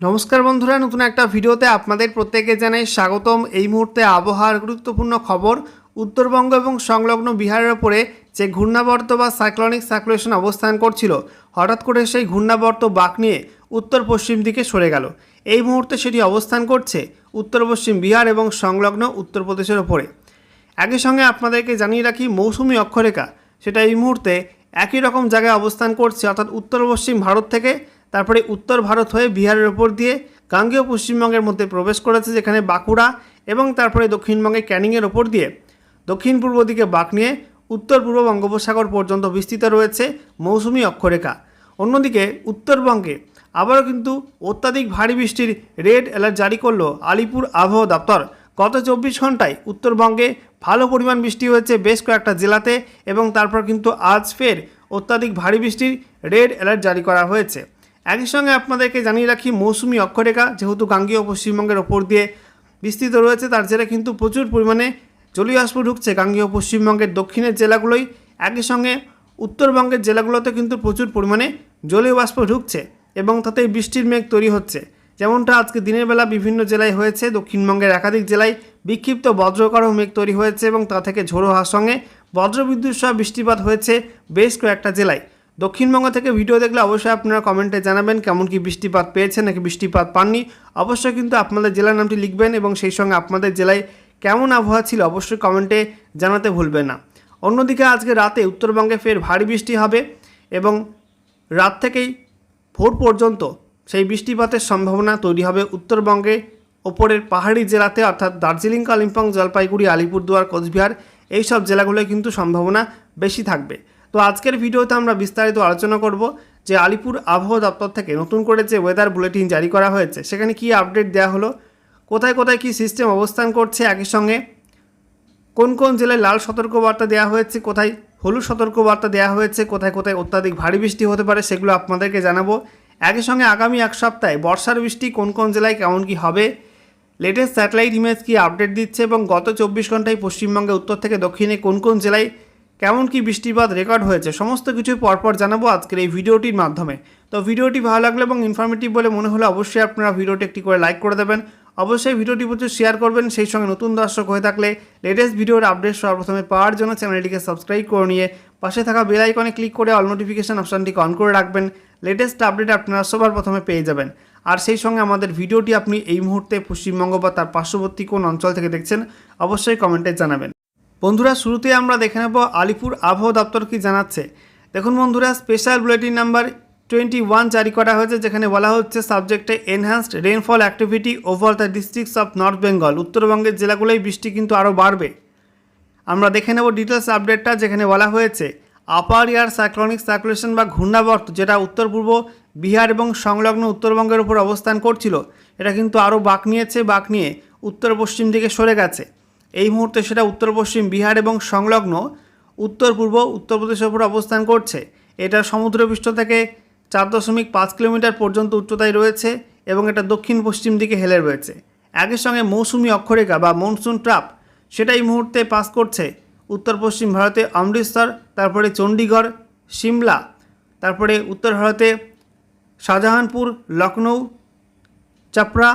নমস্কার বন্ধুরা, নতুন একটা ভিডিওতে আপনাদের প্রত্যেকে জানাই স্বাগতম। এই মুহূর্তে আবহাওয়ার গুরুত্বপূর্ণ খবর, উত্তরবঙ্গ এবং সংলগ্ন বিহারের ওপরে যে ঘূর্ণাবর্ত বা সাইক্লনিক সার্কুলেশন অবস্থান করছিল, হঠাৎ করে সেই ঘূর্ণাবর্ত বাঁক নিয়ে উত্তর পশ্চিম দিকে সরে গেল। এই মুহূর্তে সেটি অবস্থান করছে উত্তর পশ্চিম বিহার এবং সংলগ্ন উত্তরপ্রদেশের ওপরে। একই সঙ্গে আপনাদেরকে জানিয়ে রাখি, মৌসুমি অক্ষরেখা, সেটা এই মুহূর্তে একই রকম জায়গায় অবস্থান করছে, অর্থাৎ উত্তর পশ্চিম ভারত থেকে তারপরে উত্তর ভারত হয়ে বিহারের ওপর দিয়ে গাঙ্গেয় পশ্চিমবঙ্গের মধ্যে প্রবেশ করেছে, যেখানে বাঁকুড়া এবং তারপরে দক্ষিণবঙ্গে ক্যানিংয়ের ওপর দিয়ে। দক্ষিণ পূর্ব দিকে বাঁক নিয়ে উত্তর পূর্ব বঙ্গোপসাগর পর্যন্ত বিস্তৃত রয়েছে মৌসুমি অক্ষরেখা। অন্যদিকে উত্তরবঙ্গে আবারও কিন্তু অত্যাধিক ভারী বৃষ্টির রেড অ্যালার্ট জারি করল আলিপুর আবহাওয়া দপ্তর। গত চব্বিশ ঘন্টায় উত্তরবঙ্গে ভালো পরিমাণ বৃষ্টি হয়েছে বেশ কয়েকটা জেলাতে এবং তারপর কিন্তু আজ ফের অত্যাধিক ভারী বৃষ্টির রেড অ্যালার্ট জারি করা হয়েছে। একই সঙ্গে আপনাদেরকে জানিয়ে রাখি, মৌসুমি অক্ষরেখা যেহেতু গাঙ্গীয় পশ্চিমবঙ্গের ওপর দিয়ে বিস্তৃত রয়েছে, তার জেরে কিন্তু প্রচুর পরিমাণে জলীয় বাষ্প ঢুকছে গাঙ্গীয় পশ্চিমবঙ্গের দক্ষিণের জেলাগুলোই একই সঙ্গে উত্তরবঙ্গের জেলাগুলোতে কিন্তু প্রচুর পরিমাণে জলীয় বাষ্প ঢুকছে এবং তাতে বৃষ্টির মেঘ তৈরি হচ্ছে। যেমনটা আজকে দিনের বেলা বিভিন্ন জেলায় হয়েছে, দক্ষিণবঙ্গের একাধিক জেলায় বিক্ষিপ্ত বজ্রকর মেঘ তৈরি হয়েছে এবং তা থেকে ঝোড়ো হাওয়ার সঙ্গে বজ্রবিদ্যুৎ সহ বৃষ্টিপাত হয়েছে বেশ কয়েকটা জেলায়। দক্ষিণবঙ্গ থেকে ভিডিও দেখলে অবশ্যই আপনারা কমেন্টে জানাবেন কেমন কি বৃষ্টিপাত পেয়েছেন নাকি বৃষ্টিপাত পাননি। অবশ্যই কিন্তু আপনাদের জেলার নামটি লিখবেন এবং সেই সঙ্গে আপনাদের জেলায় কেমন আবহাওয়া ছিল অবশ্যই কমেন্টে জানাতে ভুলবেন না। অন্যদিকে আজকে রাতে উত্তরবঙ্গে ফের ভারী বৃষ্টি হবে এবং রাত থেকেই ভোর পর্যন্ত সেই বৃষ্টিপাতের সম্ভাবনা তৈরি হবে উত্তরবঙ্গে। ওপরের পাহাড়ি জেলাতে অর্থাৎ দার্জিলিং, কালিম্পং, জলপাইগুড়ি, আলিপুরদুয়ার, কোচবিহার, এইসব জেলাগুলোয় কিন্তু সম্ভাবনা বেশি থাকবে। তো আজকের ভিডিওতে আমরা বিস্তারিত আলোচনা করব যে আলিপুর আবহাওয়া দপ্তর থেকে নতুন করে যে ওয়েদার বুলেটিন জারি করা হয়েছে, সেখানে কি আপডেট দেওয়া হলো, কোথায় কোথায় কি সিস্টেম অবস্থান করছে একই সঙ্গে, কোন কোন জেলায় লাল সতর্কবার্তা দেওয়া হয়েছে, কোথায় হলুদ সতর্কবার্তা দেওয়া হয়েছে, কোথায় কোথায় অত্যাধিক ভারী বৃষ্টি হতে পারে সেগুলো আপনাদেরকে জানাব। একই সঙ্গে আগামী এক সপ্তাহে বর্ষার বৃষ্টি কোন কোন জেলায় কেমন কি হবে লেটেস্ট স্যাটেলাইট ইমেজ কি আপডেট দিচ্ছে এবং গত চব্বিশ ঘন্টায় পশ্চিমবঙ্গে উত্তর থেকে দক্ষিণে কোন কোন জেলায় কেমন কি বৃষ্টিপাত রেকর্ড হয়েছে, সমস্ত কিছুই পরপর জানাব আজকের এই ভিডিওটির মাধ্যমে। তো ভিডিওটি ভালো লাগলে এবং ইনফরমেটিভ বলে মনে হলে অবশ্যই আপনারা ভিডিওটি একটি করে লাইক করে দেবেন। অবশ্যই ভিডিওটি প্রচুর শেয়ার করবেন, সেই সঙ্গে নতুন দর্শক হয়ে থাকলে লেটেস্ট ভিডিওর আপডেট সর্বপ্রথমে পাওয়ার জন্য চ্যানেলটিকে সাবস্ক্রাইব করে নিয়ে পাশে থাকা বেল আইকনে ক্লিক করে অল নোটিফিকেশান অপশানটিকে অন করে রাখবেন। লেটেস্ট আপডেট আপনারা সবার প্রথমে পেয়ে যাবেন। আর সেই সঙ্গে আমাদের ভিডিওটি আপনি এই মুহূর্তে পশ্চিমবঙ্গ বা তার পার্শ্ববর্তী কোন অঞ্চল থেকে দেখছেন, অবশ্যই কমেন্টে জানাবেন। বন্ধুরা শুরুতে আমরা দেখে নেব আলিপুর আবহাওয়া দপ্তর কি জানাচ্ছে। দেখুন বন্ধুরা special bulletin number twenty one জারি করা হয়েছে, যেখানে বলা হচ্ছে সাবজেক্টে enhanced rainfall activity over the districts of north Bengal উত্তরবঙ্গের জেলাগুলোই বৃষ্টি কিন্তু আরও বাড়বে। আমরা দেখে নেব ডিটেলস আপডেটটা যেখানে বলা হয়েছে আপার ইয়ার সাইক্লনিক সার্কুলেশন বা ঘূর্ণাবর্ত, যেটা উত্তর পূর্ব বিহার এবং সংলগ্ন উত্তরবঙ্গের উপর অবস্থান করছিল, এটা কিন্তু আরও বাঁক নিয়েছে, বাঁক নিয়ে উত্তর পশ্চিম দিকে সরে গেছে। এই মুহূর্তে সেটা উত্তর পশ্চিম বিহার এবং সংলগ্ন উত্তর পূর্ব উত্তরপ্রদেশের উপর অবস্থান করছে। এটা সমুদ্রপৃষ্ঠ থেকে চার দশমিক পাঁচ কিলোমিটার পর্যন্ত উচ্চতায় রয়েছে এবং এটা দক্ষিণ পশ্চিম দিকে হেলে রয়েছে। একই সঙ্গে মৌসুমি অক্ষরেখা বা মনসুন ট্রাপ, সেটা এই মুহূর্তে পাস করছে উত্তর পশ্চিম ভারতে অমৃতসর, তারপরে চণ্ডীগড়, সিমলা, তারপরে উত্তর ভারতে শাহজাহানপুর লখনৌ চাপড়া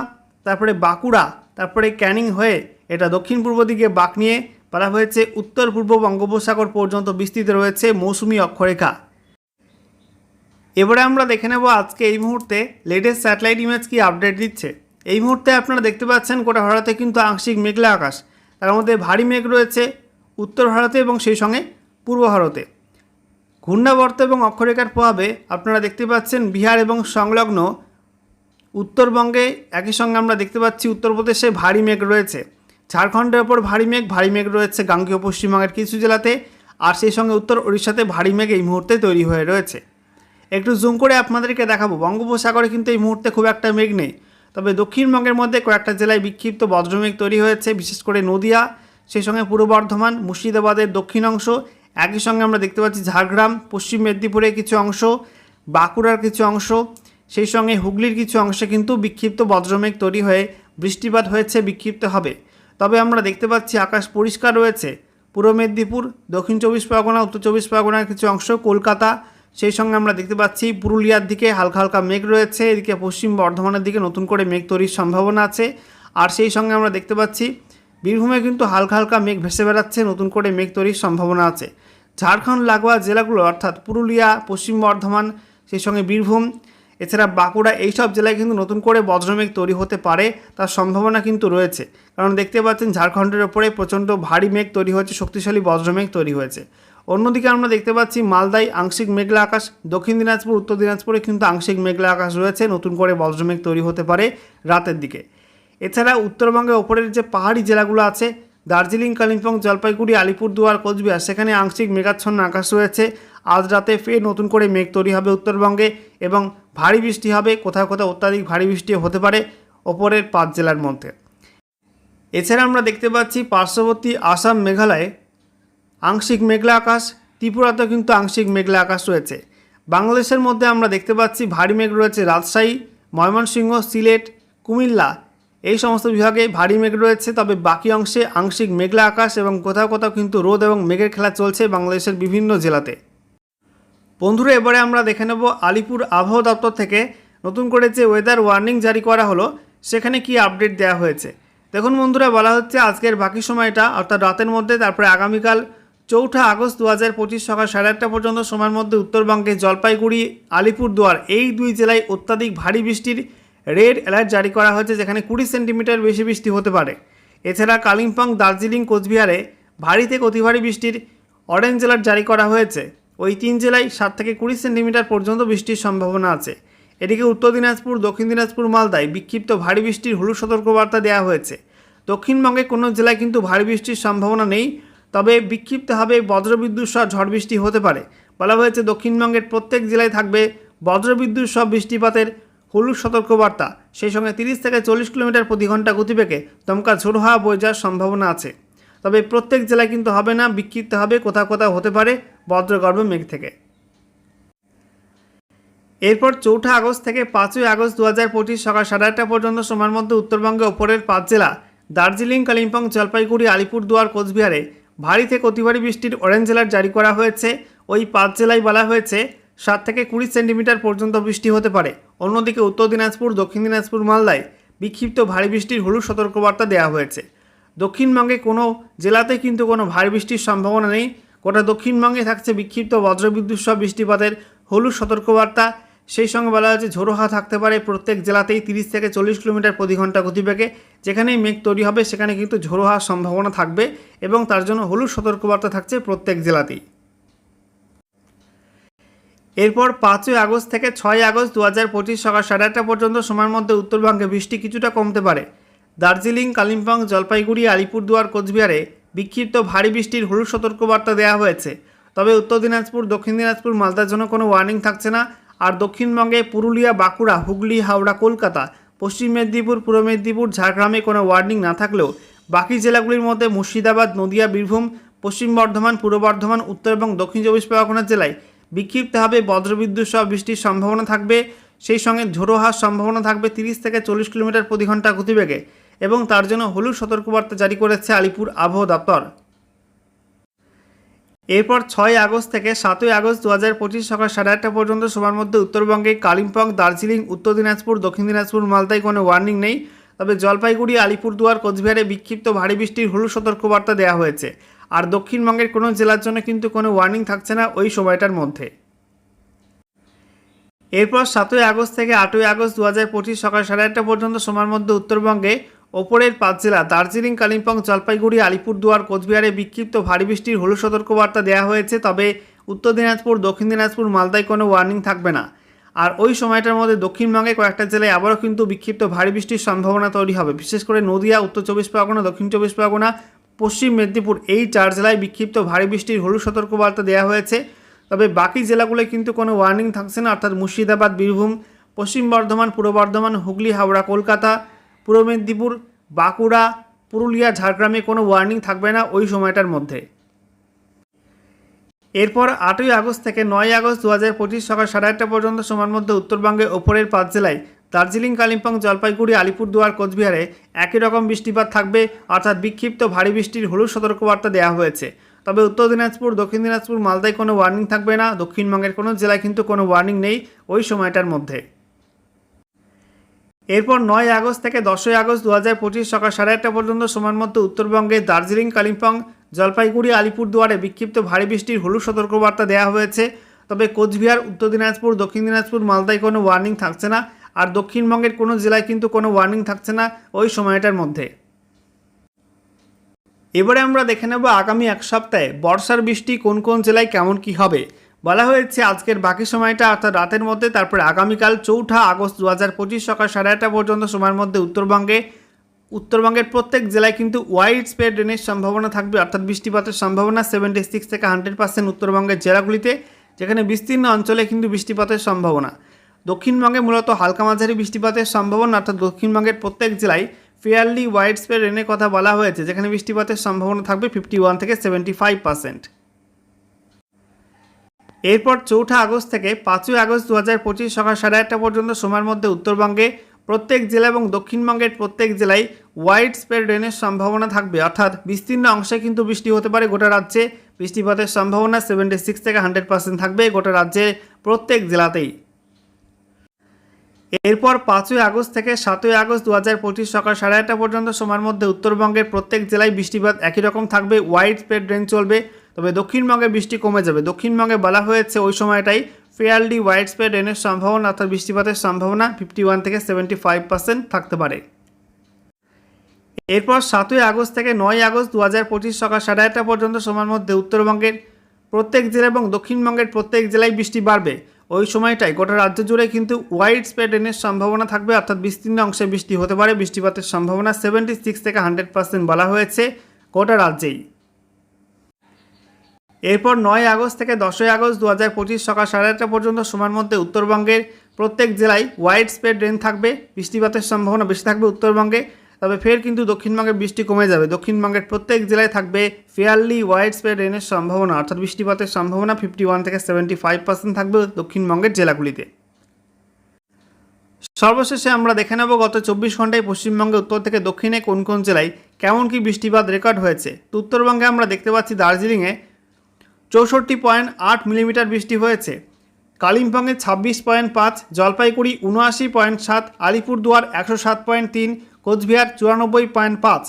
তারপরে বাঁকুড়া, তারপরে ক্যানিং হয়ে এটা দক্ষিণ পূর্ব দিকে বাঁক নিয়ে বলা হয়েছে। উত্তর পূর্ব বঙ্গোপসাগর পর্যন্ত বিস্তৃত রয়েছে মৌসুমি অক্ষরেখা। এবারে আমরা দেখে নেব আজকে এই মুহূর্তে লেটেস্ট স্যাটেলাইট ইমেজ কি আপডেট দিচ্ছে। এই মুহূর্তে আপনারা দেখতে পাচ্ছেন গোটা ভারতে কিন্তু আংশিক মেঘলা আকাশ। তার মধ্যে ভারী মেঘ রয়েছে উত্তর ভারতে এবং সেই সঙ্গে পূর্ব ভারতে। ঘূর্ণাবর্ত এবং অক্ষরেখার প্রভাবে আপনারা দেখতে পাচ্ছেন বিহার এবং সংলগ্ন উত্তরবঙ্গে একই সঙ্গে আমরা দেখতে পাচ্ছি উত্তরপ্রদেশে ভারী মেঘ রয়েছে। ঝাড়খণ্ডের ওপর ভারী মেঘ ভারী মেঘ রয়েছে গাঙ্গীয় পশ্চিমবঙ্গের কিছু জেলাতে, আর সেই সঙ্গে উত্তর ওড়িশাতে ভারী মেঘ এই মুহূর্তে তৈরি হয়ে রয়েছে। একটু জুম করে আপনাদেরকে দেখাবো। বঙ্গোপসাগরে কিন্তু এই মুহূর্তে খুব একটা মেঘ নেই। তবে দক্ষিণবঙ্গের মধ্যে কয়েকটা জেলায় বিক্ষিপ্ত বজ্রমেঘ তৈরি হয়েছে, বিশেষ করে নদিয়া, সেই সঙ্গে পূর্ব বর্ধমান, মুর্শিদাবাদের দক্ষিণ অংশ, একই সঙ্গে আমরা দেখতে পাচ্ছি ঝাড়গ্রাম, পশ্চিম মেদিনীপুরের কিছু অংশ, বাঁকুড়ার কিছু অংশ, সেই সঙ্গে হুগলির কিছু অংশে কিন্তু বিক্ষিপ্ত বজ্রমেঘ তৈরি হয়ে বৃষ্টিপাত হয়েছে, বিক্ষিপ্ত হবে। তবে আমরা দেখতে পাচ্ছি আকাশ পরিষ্কার রয়েছে। পূর্ব মেদিনীপুর, দক্ষিণ চব্বিশ পরগনা, উত্তর চব্বিশ পরগনার কিছু অংশ, কলকাতা, সেই সঙ্গে আমরা দেখতে পাচ্ছি পুরুলিয়ার দিকে হালকা হালকা মেঘ রয়েছে, এদিকে পশ্চিম বর্ধমানের দিকে নতুন করে মেঘ তৈরির সম্ভাবনা আছে। আর সেই সঙ্গে আমরা দেখতে পাচ্ছি বীরভূমে কিন্তু হালকা হালকা মেঘ ভেসে বেড়াচ্ছে, নতুন করে মেঘ তৈরির সম্ভাবনা আছে। ঝাড়খণ্ড, লাগোয়া জেলাগুলো, অর্থাৎ পুরুলিয়া, পশ্চিম বর্ধমান, সেই সঙ্গে বীরভূম এছাড়া বাঁকুড়া এইসব জেলায় কিন্তু নতুন করে বজ্রমেঘ তৈরি হতে পারে তার সম্ভাবনা কিন্তু রয়েছে। কারণ দেখতে পাচ্ছেন ঝাড়খণ্ডের ওপরে প্রচণ্ড ভারী মেঘ তৈরি হয়েছে, শক্তিশালী বজ্রমেঘ তৈরি হয়েছে। অন্যদিকে আমরা দেখতে পাচ্ছি মালদায় আংশিক মেঘলা আকাশ, দক্ষিণ দিনাজপুর, উত্তর দিনাজপুরে কিন্তু আংশিক মেঘলা আকাশ রয়েছে, নতুন করে বজ্রমেঘ তৈরি হতে পারে রাতের দিকে। এছাড়া উত্তরবঙ্গের ওপরের যে পাহাড়ি জেলাগুলো আছে, দার্জিলিং, কালিম্পং, জলপাইগুড়ি, আলিপুরদুয়ার, কোচবিহার, সেখানে আংশিক মেঘাচ্ছন্ন আকাশ রয়েছে। আজ রাতে ফের নতুন করে মেঘ তৈরি হবে উত্তরবঙ্গে এবং ভারী বৃষ্টি হবে, কোথাও কোথাও অত্যাধিক ভারী বৃষ্টি হতে পারে ওপরের পাঁচ জেলার মধ্যে। এছাড়া আমরা দেখতে পাচ্ছি পার্শ্ববর্তী আসাম মেঘালয়ে আংশিক মেঘলা আকাশ, ত্রিপুরাতেও কিন্তু আংশিক মেঘলা আকাশ রয়েছে। বাংলাদেশের মধ্যে আমরা দেখতে পাচ্ছি ভারী মেঘ রয়েছে রাজশাহী, ময়মনসিংহ, সিলেট, কুমিল্লা। এই সমস্ত বিভাগে ভারী মেঘ রয়েছে, তবে বাকি অংশে আংশিক মেঘলা আকাশ এবং কোথাও কোথাও কিন্তু রোদ এবং মেঘের খেলা চলছে বাংলাদেশের বিভিন্ন জেলাতে। বন্ধুরা, এবারে আমরা দেখে নেব আলিপুর আবহাওয়া দপ্তর থেকে নতুন করে যে ওয়েদার ওয়ার্নিং জারি করা হলো, সেখানে কি আপডেট দেওয়া হয়েছে। দেখুন বন্ধুরা, বলা হচ্ছে আজকের বাকি সময়টা, অর্থাৎ রাতের মধ্যে, তারপরে আগামীকাল চৌঠা আগস্ট দু হাজার পঁচিশ সকাল সাড়ে আটটা পর্যন্ত সময়ের মধ্যে উত্তরবঙ্গে জলপাইগুড়ি, আলিপুরদুয়ার, এই দুই জেলায় অত্যাধিক ভারী বৃষ্টির রেড অ্যালার্ট জারি করা হয়েছে, যেখানে কুড়ি সেন্টিমিটার বেশি বৃষ্টি হতে পারে। এছাড়া কালিম্পং, দার্জিলিং, কোচবিহারে ভারী থেকে অতি ভারী বৃষ্টির অরেঞ্জ অ্যালার্ট জারি করা হয়েছে। ওই তিন জেলায় সাত থেকে কুড়ি সেন্টিমিটার পর্যন্ত বৃষ্টির সম্ভাবনা আছে। এদিকে উত্তর দিনাজপুর, দক্ষিণ দিনাজপুর, মালদায় বিক্ষিপ্ত ভারী বৃষ্টির হলুদ সতর্কবার্তা দেওয়া হয়েছে। দক্ষিণবঙ্গে কোনো জেলায় কিন্তু ভারী বৃষ্টির সম্ভাবনা নেই, তবে বিক্ষিপ্তভাবে বজ্রবিদ্যুৎ সহ ঝড় বৃষ্টি হতে পারে। বলা হয়েছে, দক্ষিণবঙ্গের প্রত্যেক জেলায় থাকবে বজ্রবিদ্যুৎ সহ বৃষ্টিপাতের হলুদ সতর্কবার্তা। সেই সঙ্গে তিরিশ থেকে চল্লিশ কিলোমিটার প্রতি ঘণ্টা গতিবেগে দমকা ঝোড়ো হাওয়া বয়ে যাওয়ার সম্ভাবনা আছে। তবে প্রত্যেক জেলায় কিন্তু হবে না বিক্ষিপ্ত হবে কোথাও কোথাও হতে পারে। বজ্রগর্ভ মেঘ থেকে। এরপর চৌঠা আগস্ট থেকে পাঁচই আগস্ট দু হাজার পঁচিশ সকাল সাড়ে আটটা পর্যন্ত সময়ের মধ্যে উত্তরবঙ্গে ওপরের পাঁচ জেলা, দার্জিলিং, কালিম্পং, জলপাইগুড়ি আলিপুরদুয়ার কোচবিহারে ভারী থেকে অতিভারী বৃষ্টির অরেঞ্জ অ্যালার্ট জারি করা হয়েছে। ওই পাঁচ জেলায় বলা হয়েছে সাত থেকে কুড়ি সেন্টিমিটার পর্যন্ত বৃষ্টি হতে পারে। অন্যদিকে উত্তর দিনাজপুর, দক্ষিণ দিনাজপুর মালদায় বিক্ষিপ্ত ভারী বৃষ্টির হলুদ সতর্কবার্তা দেওয়া হয়েছে। দক্ষিণবঙ্গে কোনো জেলাতে কিন্তু কোনো ভারী বৃষ্টির সম্ভাবনা নেই। গোটা দক্ষিণবঙ্গে থাকছে বিক্ষিপ্ত বজ্রবিদ্যুৎ সহ বৃষ্টিপাতের হলুদ সতর্কবার্তা। সেই সঙ্গে বলা হয়েছে ঝোড়ো হাওয়া থাকতে পারে প্রত্যেক জেলাতেই তিরিশ থেকে চল্লিশ কিলোমিটার প্রতি ঘণ্টা গতিবেগে। যেখানেই মেঘ তৈরি হবে, সেখানে কিন্তু ঝোড়ো হাওয়ার সম্ভাবনা থাকবে এবং তার জন্য হলুদ সতর্কবার্তা থাকছে প্রত্যেক জেলাতেই। এরপর পাঁচই আগস্ট থেকে ছয় আগস্ট দু হাজার পঁচিশ সকাল সাড়ে আটটা পর্যন্ত সময়ের মধ্যে উত্তরবঙ্গে বৃষ্টি কিছুটা কমতে পারে। দার্জিলিং, কালিম্পং, জলপাইগুড়ি, আলিপুরদুয়ার, কোচবিহারে বিক্ষিপ্ত ভারী বৃষ্টির হলুদ সতর্কবার্তা দেওয়া হয়েছে। তবে উত্তর দিনাজপুর, দক্ষিণ দিনাজপুর, মালদার জন্য কোনো ওয়ার্নিং থাকছে না। আর দক্ষিণবঙ্গে পুরুলিয়া, বাঁকুড়া, হুগলি, হাওড়া, কলকাতা, পশ্চিম মেদিনীপুর, পূর্ব মেদিনীপুর, ঝাড়গ্রামে কোনো ওয়ার্নিং না থাকলেও বাকি জেলাগুলির মধ্যে মুর্শিদাবাদ, নদিয়া, বীরভূম, পশ্চিম বর্ধমান, পূর্ব বর্ধমান, উত্তর এবং দক্ষিণ চব্বিশ পরগনা জেলায় বিক্ষিপ্তভাবে বজ্রবিদ্যুৎ সহ বৃষ্টির সম্ভাবনা থাকবে। সেই সঙ্গে ঝোড়ো হাওয়ার সম্ভাবনা থাকবে তিরিশ থেকে চল্লিশ কিলোমিটার প্রতি ঘণ্টা গতিবেগে। এবং তার জন্য হলুদ সতর্কবার্তা জারি করেছে আলিপুর আবহাওয়া দপ্তর। এরপর ছয় আগস্ট থেকে সাতই আগস্ট দু হাজার পঁচিশ সকাল সাড়ে আটটা পর্যন্ত সময়ের মধ্যে উত্তরবঙ্গে কালিম্পং, দার্জিলিং, উত্তর দিনাজপুর, দক্ষিণ দিনাজপুর, মালদায় কোনো ওয়ার্নিং নেই। তবে জলপাইগুড়ি, আলিপুরদুয়ার, কোচবিহারে বিক্ষিপ্ত ভারী বৃষ্টির হলুদ সতর্কবার্তা দেওয়া হয়েছে। আর দক্ষিণবঙ্গের কোনো জেলার জন্য কিন্তু কোনো ওয়ার্নিং থাকছে না ওই সময়টার মধ্যে। এরপর সাতই আগস্ট থেকে আটই আগস্ট দু হাজার পঁচিশ সকাল সাড়ে আটটা পর্যন্ত সময়ের মধ্যে উত্তরবঙ্গে ওপরের পাঁচ জেলা, দার্জিলিং, কালিম্পং, জলপাইগুড়ি, আলিপুরদুয়ার, কোচবিহারে বিক্ষিপ্ত ভারী বৃষ্টির হলুদ সতর্কবার্তা দেওয়া হয়েছে, তবে উত্তর দিনাজপুর, দক্ষিণ দিনাজপুর, মালদায় কোনো ওয়ার্নিং থাকবে না। আর ওই সময়টার মধ্যে দক্ষিণবঙ্গে কয়েকটা জেলায় আবারও কিন্তু বিক্ষিপ্ত ভারী বৃষ্টির সম্ভাবনা তৈরি হবে। বিশেষ করে নদিয়া, উত্তর চব্বিশ পরগনা, দক্ষিণ চব্বিশ পরগনা, পশ্চিম মেদিনীপুর, এই চার জেলায় বিক্ষিপ্ত ভারী বৃষ্টির হলুদ সতর্কবার্তা দেওয়া হয়েছে। তবে বাকি জেলাগুলোয় কিন্তু কোনো ওয়ার্নিং থাকছে না, অর্থাৎ মুর্শিদাবাদ, বীরভূম, পশ্চিম বর্ধমান, পূর্ব বর্ধমান, হুগলি, হাওড়া, কলকাতা পূর্ব মেদিনীপুর, বাঁকুড়া, পুরুলিয়া, ঝাড়গ্রামে কোনো ওয়ার্নিং থাকবে না ওই সময়টার মধ্যে। এরপর আটই আগস্ট থেকে নয় আগস্ট দু হাজার পঁচিশ সকাল সাড়ে আটটা পর্যন্ত সময়ের মধ্যে উত্তরবঙ্গে ওপরের পাঁচ জেলায় দার্জিলিং, কালিম্পং, জলপাইগুড়ি, আলিপুরদুয়ার, কোচবিহারে একই রকম বৃষ্টিপাত থাকবে। অর্থাৎ বিক্ষিপ্ত ভারী বৃষ্টির হলুদ সতর্কবার্তা দেওয়া হয়েছে। তবে উত্তর দিনাজপুর, দক্ষিণ দিনাজপুর, মালদায় কোনো ওয়ার্নিং থাকবে না। দক্ষিণবঙ্গের কোনো জেলায় কিন্তু কোনো ওয়ার্নিং নেই ওই সময়টার মধ্যে। এরপর নয় আগস্ট থেকে দশই আগস্ট দু হাজার পঁচিশ সকাল সাড়ে আটটা পর্যন্ত সময়ের মধ্যে উত্তরবঙ্গে দার্জিলিং, কালিম্পং, জলপাইগুড়ি, আলিপুরদুয়ারে বিক্ষিপ্ত ভারী বৃষ্টির হলুদ সতর্কবার্তা দেওয়া হয়েছে। তবে কোচবিহার, উত্তর দিনাজপুর, দক্ষিণ দিনাজপুর, মালদায় কোনো ওয়ার্নিং থাকছে না আর দক্ষিণবঙ্গের কোনো জেলায় কিন্তু কোনো ওয়ার্নিং থাকছে না ওই সময়টার মধ্যে। এবারে আমরা দেখে নেব আগামী এক সপ্তাহে বর্ষার বৃষ্টি কোন কোন জেলায় কেমন কি হবে। বলা হয়েছে, আজকের বাকি সময়টা অর্থাৎ রাতের মধ্যে, তারপরে আগামীকাল চৌঠা আগস্ট দু হাজার পঁচিশ সকাল সাড়ে আটটা পর্যন্ত সময়ের মধ্যে উত্তরবঙ্গে, উত্তরবঙ্গের প্রত্যেক জেলায় কিন্তু ওয়াইড স্প্রেড রেনের সম্ভাবনা থাকবে, অর্থাৎ বৃষ্টিপাতের সম্ভাবনা সেভেন্টি সিক্স থেকে হান্ড্রেড পার্সেন্ট উত্তরবঙ্গের জেলাগুলিতে, যেখানে বিস্তীর্ণ অঞ্চলে কিন্তু বৃষ্টিপাতের সম্ভাবনা। দক্ষিণবঙ্গে মূলত হালকা মাঝারি বৃষ্টিপাতের সম্ভাবনা, অর্থাৎ দক্ষিণবঙ্গের প্রত্যেক জেলায় ফেয়ারলি ওয়াইড স্প্রেড রেনের কথা বলা হয়েছে, যেখানে বৃষ্টিপাতের সম্ভাবনা থাকবে ফিফটি ওয়ান থেকে সেভেন্টি ফাইভ পার্সেন্ট এরপর চৌঠা আগস্ট থেকে পাঁচই আগস্ট দু হাজার পঁচিশ সকাল সাড়ে আটটা পর্যন্ত সময়ের মধ্যে উত্তরবঙ্গে প্রত্যেক জেলা এবং দক্ষিণবঙ্গের প্রত্যেক জেলায় ওয়াইড স্প্রেড রেনের সম্ভাবনা থাকবে। অর্থাৎ বিস্তীর্ণ অংশে কিন্তু বৃষ্টি হতে পারে। গোটা রাজ্যে বৃষ্টিপাতের সম্ভাবনা সেভেন্টি সিক্স থেকে হান্ড্রেড পার্সেন্ট থাকবে গোটা রাজ্যে প্রত্যেক জেলাতেই। এরপর পাঁচই আগস্ট থেকে সাতই আগস্ট দু হাজার পঁচিশ সকাল সাড়ে আটটা পর্যন্ত সময়ের মধ্যে উত্তরবঙ্গের প্রত্যেক জেলায় বৃষ্টিপাত একই রকম থাকবে। ওয়াইড স্প্রেড রেন চলবে। তবে দক্ষিণবঙ্গে বৃষ্টি কমে যাবে। দক্ষিণবঙ্গে বলা হয়েছে, ওই সময়টাই ফেয়ারলি ওয়াইড স্প্রেড রেনের সম্ভাবনা, অর্থাৎ বৃষ্টিপাতের সম্ভাবনা ফিফটি ওয়ান থেকে সেভেন্টি ফাইভ পার্সেন্ট থাকতে পারে। এরপর সাতই আগস্ট থেকে নয় আগস্ট দু হাজার পঁচিশ সকাল সাড়ে আটটা পর্যন্ত সময়ের মধ্যে উত্তরবঙ্গের প্রত্যেক জেলা এবং দক্ষিণবঙ্গের প্রত্যেক জেলায় বৃষ্টি বাড়বে। ওই সময়টাই গোটা রাজ্য জুড়ে কিন্তু ওয়াইড স্প্রেড রেনের সম্ভাবনা থাকবে, অর্থাৎ বিস্তীর্ণ অংশে বৃষ্টি হতে পারে। বৃষ্টিপাতের সম্ভাবনা সেভেন্টি সিক্স থেকে হান্ড্রেড পার্সেন্ট বলা হয়েছে গোটা রাজ্যেই। এরপর নয় আগস্ট থেকে দশই আগস্ট দু হাজার পঁচিশ সকাল সাড়ে আটটা পর্যন্ত সময়ের মধ্যে উত্তরবঙ্গের প্রত্যেক জেলায় ওয়াইড স্প্রেড রেন থাকবে, বৃষ্টিপাতের সম্ভাবনা বেশি থাকবে উত্তরবঙ্গে, তবে ফের কিন্তু দক্ষিণবঙ্গে বৃষ্টি কমে যাবে। দক্ষিণবঙ্গের প্রত্যেক জেলায় থাকবে ফেয়ারলি ওয়াইড স্প্রেড রেনের সম্ভাবনা, অর্থাৎ বৃষ্টিপাতের সম্ভাবনা ফিফটি ওয়ান থেকে সেভেন্টি ফাইভ পার্সেন্ট থাকবে দক্ষিণবঙ্গের জেলাগুলিতে। সর্বশেষে আমরা দেখে নেব গত চব্বিশ ঘন্টায় পশ্চিমবঙ্গে উত্তর থেকে দক্ষিণে কোন কোন জেলায় কেমন কি বৃষ্টিপাত রেকর্ড হয়েছে। উত্তরবঙ্গে আমরা দেখতে পাচ্ছি দার্জিলিংয়ে চৌষট্টি পয়েন্ট আট মিলিমিটার বৃষ্টি হয়েছে। কালিম্পংয়ে ছাব্বিশ পয়েন্ট পাঁচ, জলপাইগুড়ি উনআশি পয়েন্ট সাত, আলিপুরদুয়ার একশো সাত পয়েন্ট তিন, কোচবিহার চুরানব্বই পয়েন্ট পাঁচ।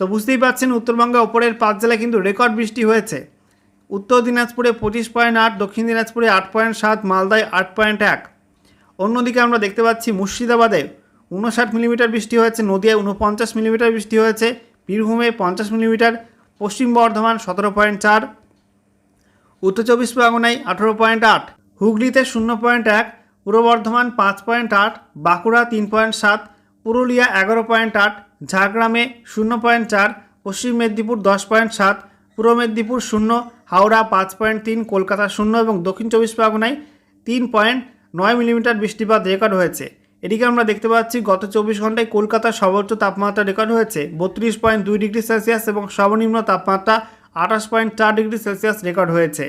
তো বুঝতেই পারছেন, উত্তরবঙ্গে ওপরের পাঁচ জেলায় কিন্তু রেকর্ড বৃষ্টি হয়েছে। উত্তর দিনাজপুরে পঁচিশ পয়েন্ট আট, দক্ষিণ দিনাজপুরে আট পয়েন্ট সাত, মালদায় আট পয়েন্ট এক। অন্যদিকে আমরা দেখতে পাচ্ছি, মুর্শিদাবাদে উনষাট মিলিমিটার বৃষ্টি হয়েছে, নদিয়ায় উনপঞ্চাশ মিলিমিটার বৃষ্টি হয়েছে, বীরভূমে পঞ্চাশ মিলিমিটার, পশ্চিম বর্ধমান সতেরো পয়েন্ট চার উত্তর চব্বিশ পরগনায় আঠেরো পয়েন্ট আট, হুগলিতে শূন্য পয়েন্ট এক, পূর্ব বর্ধমান পাঁচ পয়েন্ট আট, বাঁকুড়া তিন পয়েন্ট সাত, পুরুলিয়া এগারো পয়েন্ট আট, ঝাড়গ্রামে শূন্য পয়েন্ট চার, পশ্চিম মেদিনীপুর দশ পয়েন্ট সাত, পূর্ব মেদিনীপুর শূন্য, হাওড়া পাঁচ পয়েন্ট তিন, কলকাতা শূন্য এবং দক্ষিণ চব্বিশ পরগনায় তিন পয়েন্ট নয় মিলিমিটার বৃষ্টিপাত রেকর্ড হয়েছে। এদিকে আমরা দেখতে পাচ্ছি গত চব্বিশ ঘন্টায় কলকাতার সর্বোচ্চ তাপমাত্রা রেকর্ড হয়েছে, বত্রিশ পয়েন্ট দুই ডিগ্রি সেলসিয়াস এবং সর্বনিম্ন তাপমাত্রা আঠাশ পয়েন্ট চার ডিগ্রি সেলসিয়াস রেকর্ড হয়েছে।